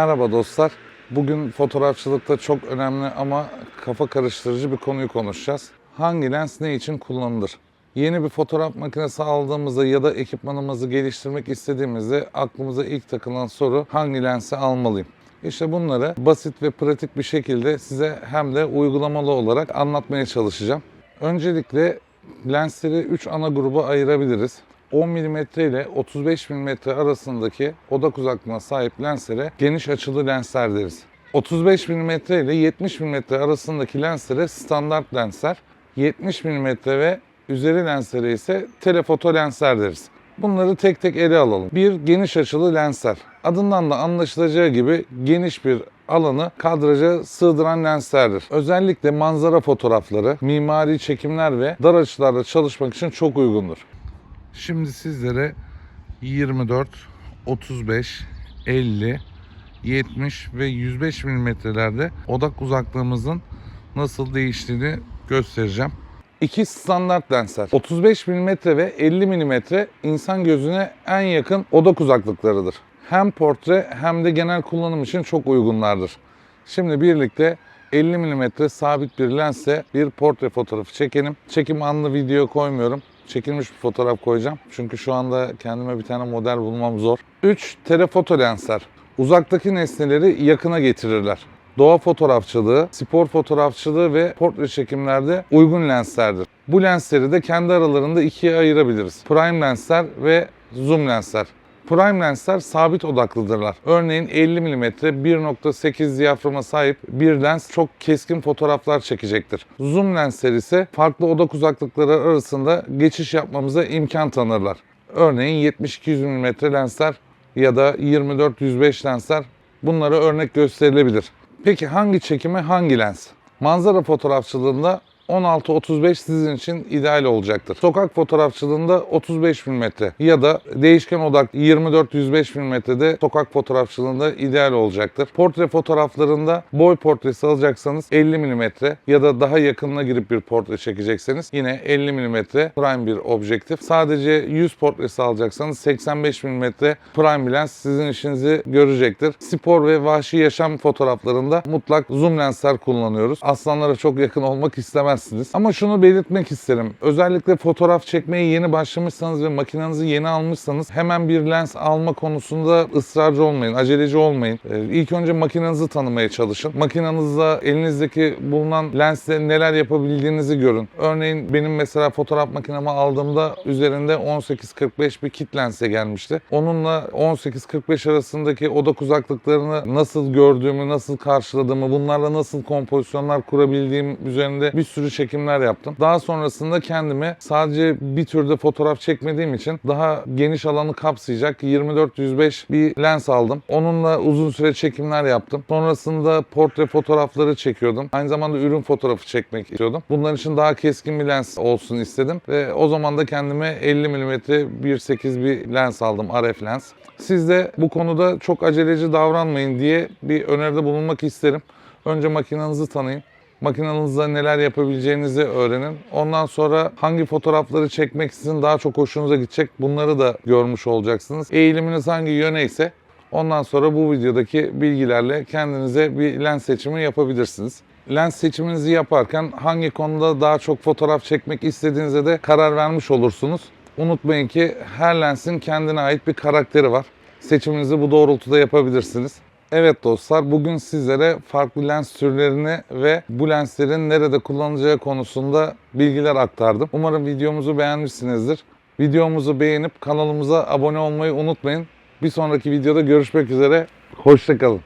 Merhaba dostlar. Bugün fotoğrafçılıkta çok önemli ama kafa karıştırıcı bir konuyu konuşacağız. Hangi lens ne için kullanılır? Yeni bir fotoğraf makinesi aldığımızda ya da ekipmanımızı geliştirmek istediğimizde aklımıza ilk takılan soru hangi lensi almalıyım? İşte bunları basit ve pratik bir şekilde size hem de uygulamalı olarak anlatmaya çalışacağım. Öncelikle lensleri 3 ana gruba ayırabiliriz. 10 mm ile 35 mm arasındaki odak uzaklığına sahip lenslere geniş açılı lensler deriz. 35 mm ile 70 mm arasındaki lenslere standart lensler, 70 mm ve üzeri lenslere ise telefoto lensler deriz. Bunları tek tek ele alalım. Bir geniş açılı lensler. Adından da anlaşılacağı gibi geniş bir alanı kadraja sığdıran lenslerdir. Özellikle manzara fotoğrafları, mimari çekimler ve dar açılarda çalışmak için çok uygundur. Şimdi sizlere 24, 35, 50, 70 ve 105 milimetrelerde odak uzaklığımızın nasıl değiştiğini göstereceğim. İki standart lensler. 35 mm ve 50 mm insan gözüne en yakın odak uzaklıklarıdır. Hem portre hem de genel kullanım için çok uygunlardır. Şimdi birlikte 50 mm sabit bir lensle bir portre fotoğrafı çekelim. Çekim anlı video koymuyorum. Çekilmiş bir fotoğraf koyacağım. Çünkü şu anda kendime bir tane model bulmam zor. 3 telefoto lensler. Uzaktaki nesneleri yakına getirirler. Doğa fotoğrafçılığı, spor fotoğrafçılığı ve portre çekimlerde uygun lenslerdir. Bu lensleri de kendi aralarında ikiye ayırabiliriz. Prime lensler ve zoom lensler. Prime lensler sabit odaklıdırlar. Örneğin 50 mm 1.8 diyaframa sahip bir lens çok keskin fotoğraflar çekecektir. Zoom lensler ise farklı odak uzaklıkları arasında geçiş yapmamıza imkan tanırlar. Örneğin 70-200 mm lensler ya da 24-105 lensler bunlara örnek gösterilebilir. Peki hangi çekime hangi lens? Manzara fotoğrafçılığında 16-35 sizin için ideal olacaktır. Sokak fotoğrafçılığında 35 mm ya da değişken odak 24-105 mm'de sokak fotoğrafçılığında ideal olacaktır. Portre fotoğraflarında boy portresi alacaksanız 50 mm ya da daha yakınına girip bir portre çekecekseniz yine 50 mm prime bir objektif. Sadece yüz portresi alacaksanız 85 mm prime lens sizin işinizi görecektir. Spor ve vahşi yaşam fotoğraflarında mutlak zoom lensler kullanıyoruz. Aslanlara çok yakın olmak istemez edemezsiniz. Ama şunu belirtmek isterim. Özellikle fotoğraf çekmeye yeni başlamışsanız ve makinenizi yeni almışsanız hemen bir lens alma konusunda ısrarcı olmayın, aceleci olmayın. Ee, İlk önce makinenizi tanımaya çalışın. Makinenizde elinizdeki bulunan lensle neler yapabildiğinizi görün. Örneğin benim mesela fotoğraf makinemi aldığımda üzerinde 18-45 bir kit lense gelmişti. Onunla 18-45 arasındaki odak uzaklıklarını nasıl gördüğümü, nasıl karşıladığımı, bunlarla nasıl kompozisyonlar kurabildiğim üzerinde bir sürü çekimler yaptım. Daha sonrasında kendime sadece bir türde fotoğraf çekmediğim için daha geniş alanı kapsayacak 24-105 bir lens aldım. Onunla uzun süre çekimler yaptım. Sonrasında portre fotoğrafları çekiyordum. Aynı zamanda ürün fotoğrafı çekmek istiyordum. Bunların için daha keskin bir lens olsun istedim ve o zaman da kendime 50 mm 1.8 bir lens aldım. RF lens. Siz de bu konuda çok aceleci davranmayın diye bir öneride bulunmak isterim. Önce makinenizi tanıyın makinenizde neler yapabileceğinizi öğrenin. Ondan sonra hangi fotoğrafları çekmek sizin daha çok hoşunuza gidecek bunları da görmüş olacaksınız. Eğiliminiz hangi yöne ise ondan sonra bu videodaki bilgilerle kendinize bir lens seçimi yapabilirsiniz. Lens seçiminizi yaparken hangi konuda daha çok fotoğraf çekmek istediğinize de karar vermiş olursunuz. Unutmayın ki her lensin kendine ait bir karakteri var. Seçiminizi bu doğrultuda yapabilirsiniz. Evet dostlar bugün sizlere farklı lens türlerini ve bu lenslerin nerede kullanılacağı konusunda bilgiler aktardım. Umarım videomuzu beğenmişsinizdir. Videomuzu beğenip kanalımıza abone olmayı unutmayın. Bir sonraki videoda görüşmek üzere. Hoşçakalın.